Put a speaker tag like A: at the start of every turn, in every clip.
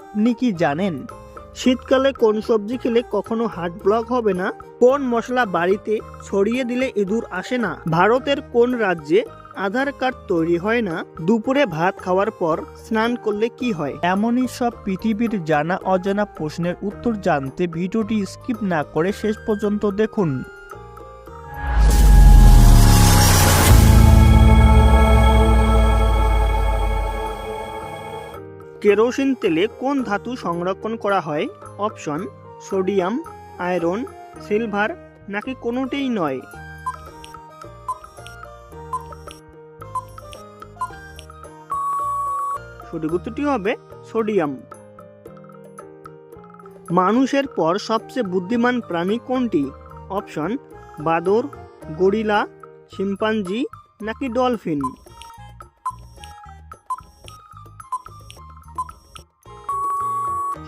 A: আপনি কি জানেন, শীতকালে কোন সবজি খেলে কখনো হার্ট ব্লক হবে না? কোন মশলা বাড়িতে ছড়িয়ে দিলে ইঁদুর আসে না? ভারতের কোন রাজ্যে আধার কার্ড তৈরি হয় না? দুপুরে ভাত খাওয়ার পর স্নান করলে কি হয়? এমনই সব পৃথিবীর জানা অজানা প্রশ্নের উত্তর জানতে ভিডিওটি স্কিপ না করে শেষ পর্যন্ত দেখুন। কেরোসিন তেলে কোন ধাতু সংরক্ষণ করা হয়? অপশন, সোডিয়াম, আয়রন, সিলভার, নাকি কোনোটাই নয়? সঠিক উত্তরটি হবে সোডিয়াম। মানুষের পর সবচেয়ে বুদ্ধিমান প্রাণী কোনটি? অপশন, বাদর, গরিলা, শিম্পাঞ্জি, নাকি ডলফিন?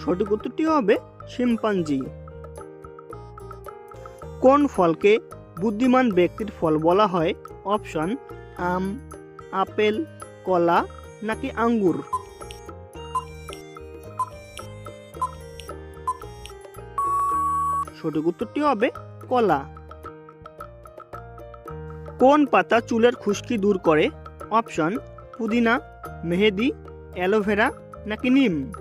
A: সঠিক উত্তরটি হবে শিম্পাঞ্জি। কোন ফলকে বুদ্ধিমান ব্যক্তির ফল বলা হয়? অপশন, আম, আপেল, কলা নাকি আঙ্গুর? সঠিক উত্তরটি হবে কলা। কোন পাতা চুলের খুশকি দূর করে? অপশন, পুদিনা, মেহেদি, অ্যালোভেরা নাকি নিম?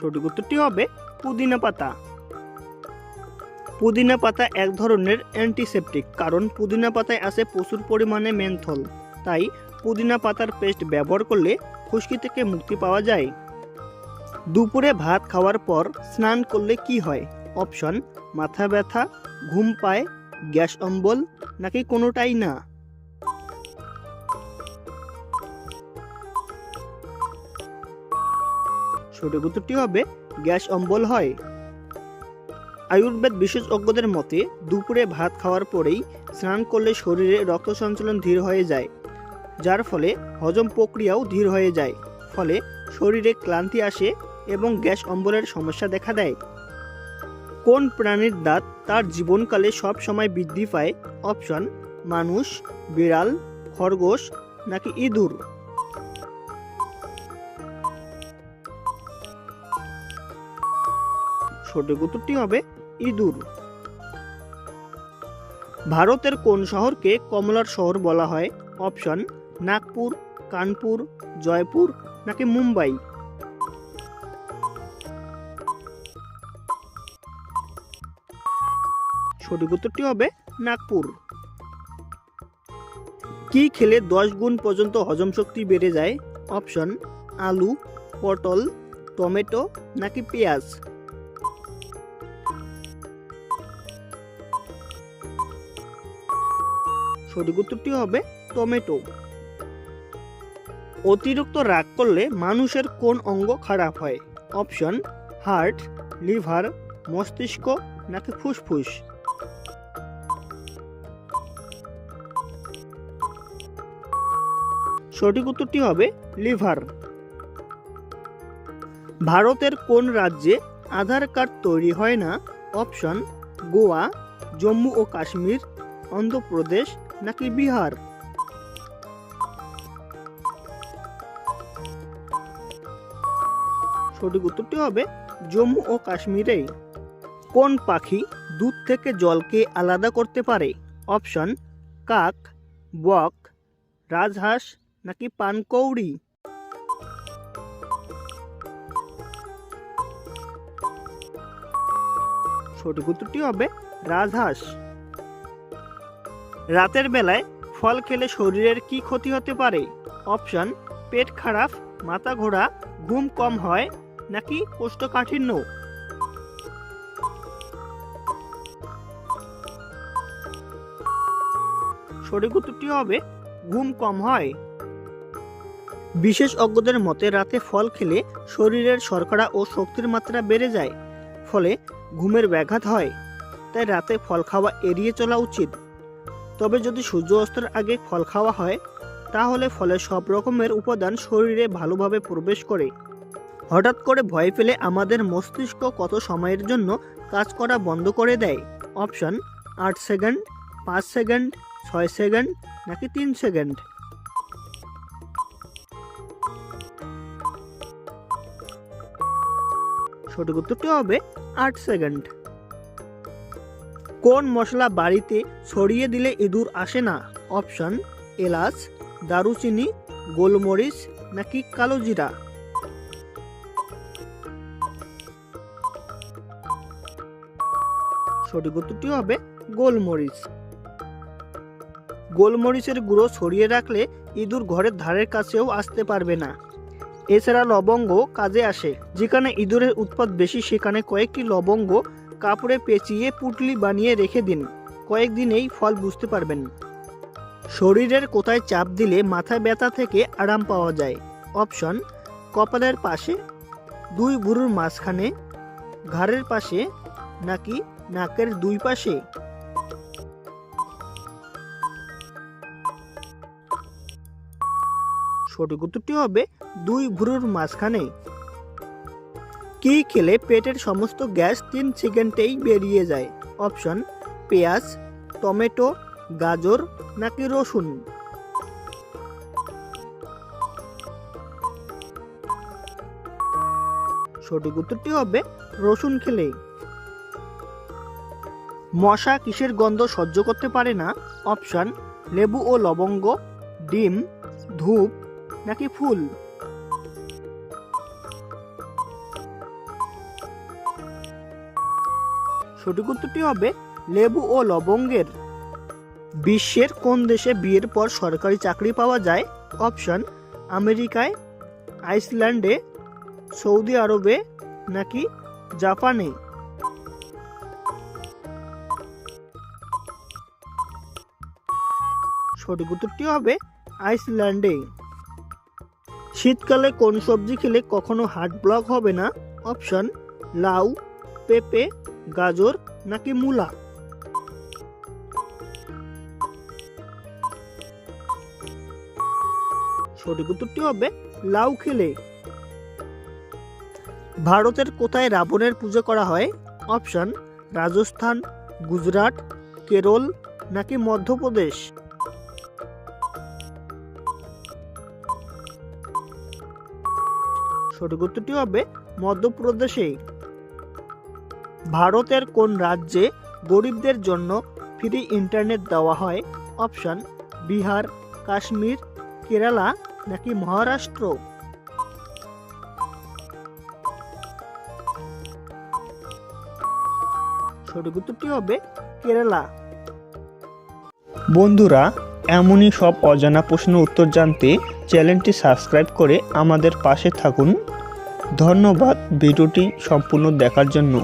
A: সঠিক উত্তরটি হবে পুদিনা পাতা। পুদিনা পাতা এক ধরনের অ্যান্টিসেপটিক কারণ পুদিনা পাতায় আছে প্রচুর পরিমাণে মেন্থল তাই পুদিনা পাতার পেস্ট ব্যবহার করলে খুশকি থেকে মুক্তি পাওয়া যায়। দুপুরে ভাত খাওয়ার পর স্নান করলে কি হয়? অপশন মাথা ব্যথা, ঘুম পায়, গ্যাস অম্বল, নাকি কোনোটাই না? সঠিক উত্তরটি হবে গ্যাস অম্বল হয়। আয়ুর্বেদ বিশেষজ্ঞদের মতে, দুপুরে ভাত খাওয়ার পরেই স্নান করলে শরীরে রক্ত সঞ্চালন ধীর হয়ে যায়, যার ফলে হজম প্রক্রিয়াও ধীর হয়ে যায়, ফলে শরীরে ক্লান্তি আসে এবং গ্যাস অম্বলের সমস্যা দেখা দেয়। কোন প্রাণীর দাঁত তার জীবনকালে সব সময় বৃদ্ধি পায়? অপশন, মানুষ, বিড়াল, খরগোশ নাকি ইঁদুর? সঠিক উত্তরটি হবে ইঁদুর। ভারতের কোন শহরকে কমলার শহর বলা হয়? অপশন, নাগপুর, কানপুর, জয়পুর নাকি মুম্বাই? সঠিক উত্তরটি হবে নাগপুর। কি খেলে দশ গুণ পর্যন্ত হজম শক্তি বেড়ে যায়? অপশন, আলু, পটল, টমেটো নাকি পেঁয়াজ? সঠিক উত্তরটি হবে টমেটো। অতিরিক্ত রাগ করলে মানুষের কোন অঙ্গ খারাপ হয়? অপশন, হার্ট, লিভার, মস্তিষ্ক নাকি ফুসফুস? সঠিক উত্তরটি হবে লিভার। ভারতের কোন রাজ্যে আধার কার্ড তৈরি হয় না? অপশন, গোয়া, জম্মু ও কাশ্মীর, অন্ধ্রপ্রদেশ নাকি বিহার? সঠিক উত্তরটি হবে জম্মু ও কাশ্মীরে কোন পাখি দুধ থেকে জলকে আলাদা করতে পারে? অপশন, কাক, বক, রাজহাঁস নাকি পানকৌড়ি? সঠিক উত্তরটি হবে রাজহাঁস। রাতের বেলায় ফল খেলে শরীরের কি ক্ষতি হতে পারে? অপশন, পেট খারাপ, মাথা ঘোরা, ঘুম কম হয়, নাকি কোষ্ঠকাঠিন্য? সঠিক উত্তরটি হবে, ঘুম কম হয়। বিশেষজ্ঞদের মতে রাতে ফল খেলে শরীরের শর্করা ও শক্তির মাত্রা বেড়ে যায়, ফলে ঘুমের ব্যাঘাত হয়। তাই রাতে ফল খাওয়া এড়িয়ে চলা উচিত। তবে যদি সূর্য অস্তের আগে ফল খাওয়া হয়, তাহলে ফলে সব রকমের উপাদান শরীরে ভালোভাবে প্রবেশ করে। হঠাৎ করে ভয় পেলে আমাদের মস্তিষ্ক কত সময়ের জন্য কাজ করা বন্ধ করে দেয়? অপশান, আট সেকেন্ড, পাঁচ সেকেন্ড, ছয় সেকেন্ড, নাকি তিন সেকেন্ড? সঠিক উত্তরটি হবে আট সেকেন্ড। কোন মশলা বাড়িতে ছড়িয়ে দিলে ইঁদুর আসে না? অপশন, এলাচ, দারুচিনি, গোলমরিচ নাকি কালো জিরা? সঠিক উত্তরটি হবে গোলমরিচ। গোলমরিচের গুঁড়ো ছড়িয়ে রাখলে ইঁদুর ঘরের ধারের কাছেও আসতে পারবে না। এছাড়া লবঙ্গ কাজে আসে, যেখানে ইঁদুরের উৎপাদ বেশি, সেখানে কয়েকটি লবঙ্গ কাপড়ে পেঁচিয়ে পুটলি বানিয়ে রেখে দিন। কয়েকদিনেই ফল বুঝতে পারবেন। শরীরের কোথায় চাপ দিলে মাথা ব্যথা থেকে আরাম পাওয়া যায়। অপশন, কপালের পাশে, দুই বুড়োর মাঝখানে, ঘাড়ের পাশে, নাকি নাকের দুই পাশে? সঠিক উত্তরটি হবে দুই ভুরুর মাঝখানে। কি খেলে পেটের সমস্ত গ্যাস তিন সেকেন্ডেই বেরিয়ে যায়? অপশন, পেঁয়াজ, টমেটো, গাজর নাকি রসুন? সঠিক উত্তরটি হবে রসুন খেলে। মশা কিসের গন্ধ সহ্য করতে পারে না? অপশন, লেবু ও লবঙ্গ, ডিম, ধূপ নাকি ফুল? সঠিক উত্তরটি হবে লেবু ও লবঙ্গের। বিশ্বের কোন দেশে বিয়ের পর সরকারি চাকরি পাওয়া যায়? অপশন, আমেরিকায়, আইসল্যান্ডে, সৌদি আরবে নাকি জাপানে? সঠিক উত্তরটি হবে আইসল্যান্ডে। শীতকালে কোন সবজি খেলে কখনো হার্ট ব্লক হবে না? অপশন, লাউ, পেঁপে গাজর নাকি মূলা? সঠিক উত্তরটি হবে লাউ খেলে। ভারতের কোথায় রাবণের পুজো করা হয়? অপশন, রাজস্থান, গুজরাট, কেরল নাকি মধ্যপ্রদেশ? সঠিক উত্তরটি হবে মধ্যপ্রদেশে। ভারতের কোন রাজ্যে গরিবদের জন্য ফ্রি ইন্টারনেট দেওয়া হয়? অপশন বিহার, কাশ্মীর, কেরালা নাকি মহারাষ্ট্র? সঠিক উত্তরটি হবে কেরালা। বন্ধুরা, এমনই সব অজানা প্রশ্নের উত্তর জানতে চ্যানেলটি সাবস্ক্রাইব করে আমাদের পাশে থাকুন। ধন্যবাদ ভিডিওটি সম্পূর্ণ দেখার জন্য।